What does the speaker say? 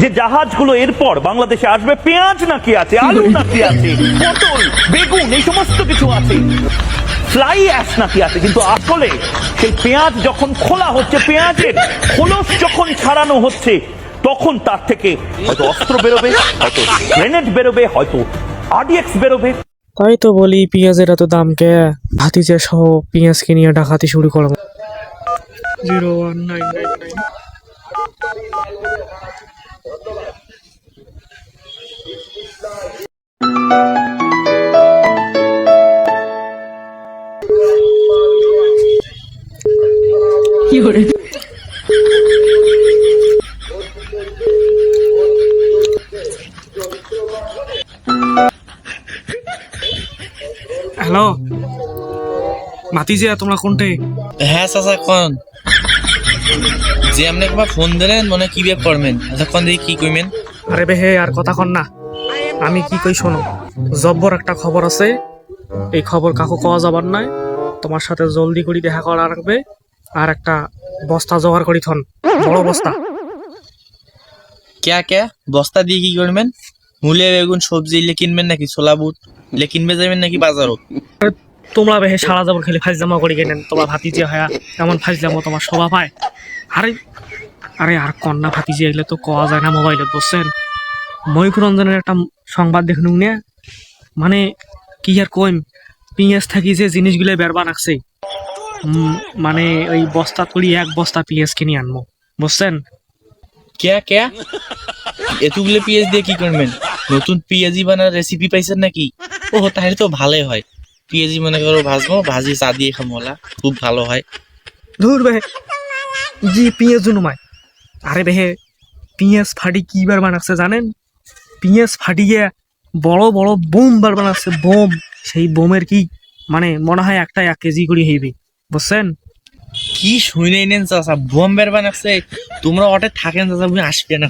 যে জাহাজগুলো এরপর বাংলাদেশে আসবে পেঁয়াজ নাকি আছে আলু নাকি আছে পটল বেগুন এই সমস্ত কিছু আছে। ফ্লাই অ্যাশ নাকি আছে কিন্তু আসলে সেই পেঁয়াজ যখন খোলা হচ্ছে পেঁয়াজের খোলস যখন ছাড়ানো হচ্ছে তখন তার থেকে হয়তো অস্ত্র বেরোবে হয়তো গ্রেনেড বেরোবে হয়তো আরডিএক্স বেরোবে। তাই তো বলি পেঁয়াজের এত দাম কে? ভাতিজা সহ পেঁয়াজ কিনিয়ে ডাকাতি শুরু করলাম। Zero one nine nine nine. Hello ভাতিজা তোমরা কোনটে? হ্যাঁ চাচা কন? যে আপনি একবার ফোন দিলেন মনে কি বিয়ে করবেন? আচ্ছা কন দেখি কি কইবেন? আরে বে হে আর কথা কন না। আমি কি কই শোনো? জব্বর একটা খবর আছে। এই খবর কাকু কওয়া যাবার নাই। তোমার সাথে জলদি করে দেখা করা রাখবে আর একটা বস্তা জোগাড় করি থন। বড় বস্তা। ক্যা ক্যা বস্তা দিয়ে কি করবেন? মূলে বেগুন সবজি লে কিনবেন নাকি? ছোলা বুট? লে কিনবে যাবেন নাকি বাজারও তোমরা বেহে সারা যাবর খেলে ফাইজলামা করি কেনেন তোমার ভাতিজে হয়া, এমন ফাইজলামো তোমার শোভা পায়। আরে আরে আর কন্যা ভাতিজে এগুলো তো কওয়া যায় না মোবাইলত বুঝছেন? ময়ূরঞ্জনের একটা সংবাদ দেখুন নে মানে কি আর কইম, পিঁয়াজ থাকি যে জিনিসগুলো বেরবা রাখছে মানে ওই বস্তা তুলি, এক বস্তা পিঁয়াজ কিনে আনব, বুঝছেন? ক্যা ক্যা? এতগুলো পিঁয়াজ দিয়ে কি করবেন? নতুন পেঁয়াজি বানার রেসিপি পাইছেন নাকি? ও তাহলে তো ভালোই হয়। পেঁয়াজি মনে করো ভাজবো ভাজি চা দিয়ে খামোলা খুব ভালো হয়। ধুর বেহে জি পিঁয়াজ জুনুমায় আরে বেহে পিঁয়াজ ফাটি কি বার বানাচ্ছে জানেন? পিঁয়াজ ফাটিয়ে বড় বড় বোম বার বানাচ্ছে বোম। সেই বোমের কি মানে মনে হয় একটা এক কেজি করে হইবে বুঝছেন? কি শুনে নেন চাচা বোম বের বানাচ্ছে তোমরা অটে থাকেন চাচা আসবে না